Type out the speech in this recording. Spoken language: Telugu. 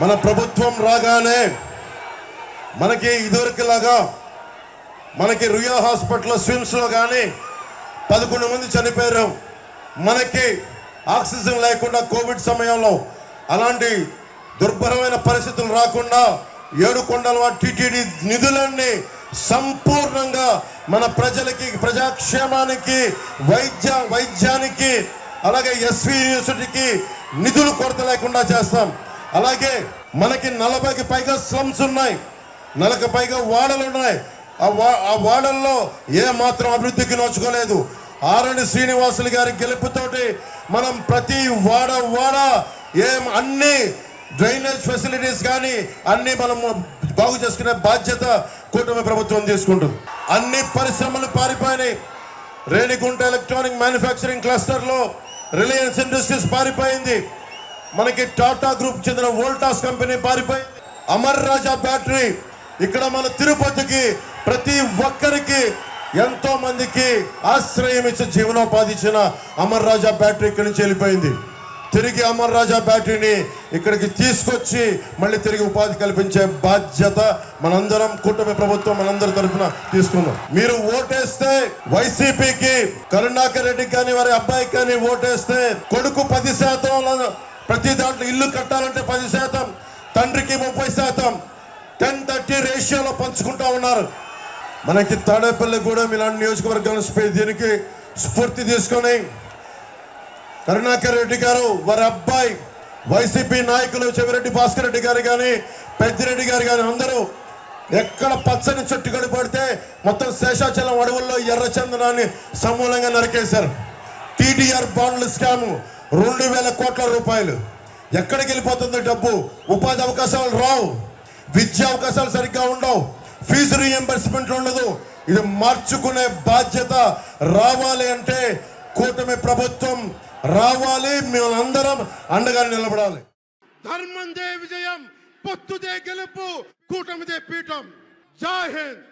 మన ప్రభుత్వం రాగానే మనకి ఇదివరకులాగా మనకి రుయా హాస్పిటల్ స్విమ్స్లో కానీ పదకొండు మంది చనిపోయారు. మనకి ఆక్సిజన్ లేకుండా కోవిడ్ సమయంలో అలాంటి దుర్భరమైన పరిస్థితులు రాకుండా ఏడుకొండల టీటీడీ నిధులన్నీ సంపూర్ణంగా మన ప్రజలకి ప్రజాక్షేమానికి వైద్య వైద్యానికి అలాగే ఎస్వి యూనివర్సిటీకి నిధులు కొరత లేకుండా చేస్తాం. అలాగే మనకి నలభైకి పైగా స్లమ్స్ ఉన్నాయి. నలభై పైగా వాడలు ఉన్నాయి. ఆ వా ఆ వాడల్లో ఏ మాత్రం అభివృద్ధికి నోచుకోలేదు. ఆరణి శ్రీనివాసులు గారి గెలుపుతోటి మనం ప్రతి వాడ వాడ ఏం అన్ని డ్రైనేజ్ ఫెసిలిటీస్ కానీ అన్ని మనం బాగు చేసుకునే బాధ్యత కూటమి ప్రభుత్వం తీసుకుంటుంది. అన్ని పరిశ్రమలు పారిపోయినాయి. రేణిగుంట ఎలక్ట్రానిక్ మ్యానుఫ్యాక్చరింగ్ క్లస్టర్లో రిలయన్స్ ఇండస్ట్రీస్ పారిపోయింది. మనకి టాటా గ్రూప్ చెందిన వోల్టాస్ కంపెనీ పారిపోయింది అమర్ రాజా బ్యాటరీ ఇక్కడ మన తిరుపతికి ప్రతి ఒక్కరికి ఎంతో మందికి ఆశ్రయం ఇచ్చి జీవనోపాధి ఇచ్చిన అమర్ రాజా బ్యాటరీ ఇక్కడి నుంచి వెళ్ళిపోయింది. తిరిగి అమర్ రాజా బ్యాటరీని ఇక్కడికి తీసుకొచ్చి మళ్ళీ తిరిగి ఉపాధి కల్పించే బాధ్యత మనందరం కూటమి ప్రభుత్వం మనందరి తరఫున తీసుకున్నాం. మీరు ఓటేస్తే వైసీపీకి కరుణాకర్ రెడ్డికి కానీ వారి అబ్బాయికి కానీ ఓటేస్తే కొడుకు పది శాతం ప్రతి దాంట్లో ఇల్లు కట్టాలంటే పది శాతం తండ్రికి ముప్పై శాతం. టెన్ థర్టీ రేషియోలో పంచుకుంటా ఉన్నారు. మనకి తాడేపల్లి కూడా ఇలాంటి నియోజకవర్గాల దీనికి స్ఫూర్తి తీసుకొని కరుణాకర్ రెడ్డి గారు వారి అబ్బాయి వైసీపీ నాయకులు చెవిరెడ్డి భాస్కర్ రెడ్డి గారు కానీ పెద్దిరెడ్డి గారు కానీ అందరూ ఎక్కడ పచ్చని చెట్టు కడిపడితే మొత్తం శేషాచలం అడవుల్లో ఎర్రచందనాన్ని సమూలంగా నరికేశారు. టీడీఆర్ బాండ్ల స్కాము రెండు వేల కోట్ల రూపాయలు. ఎక్కడికి వెళ్ళిపోతుంది డబ్బు? ఉపాధి అవకాశాలు రావు. విద్యా అవకాశాలు సరిగ్గా ఉండవు. ఫీజు రీఎంబర్స్మెంట్ ఉండదు. ఇది మార్చుకునే బాధ్యత రావాలి అంటే కూటమి ప్రభుత్వం రావాలి. మేమందరం అండగా నిలబడాలి. ధర్మందే విజయం పొత్తుదే గెలుపు కూటమిదే పీఠం. జై హింద్.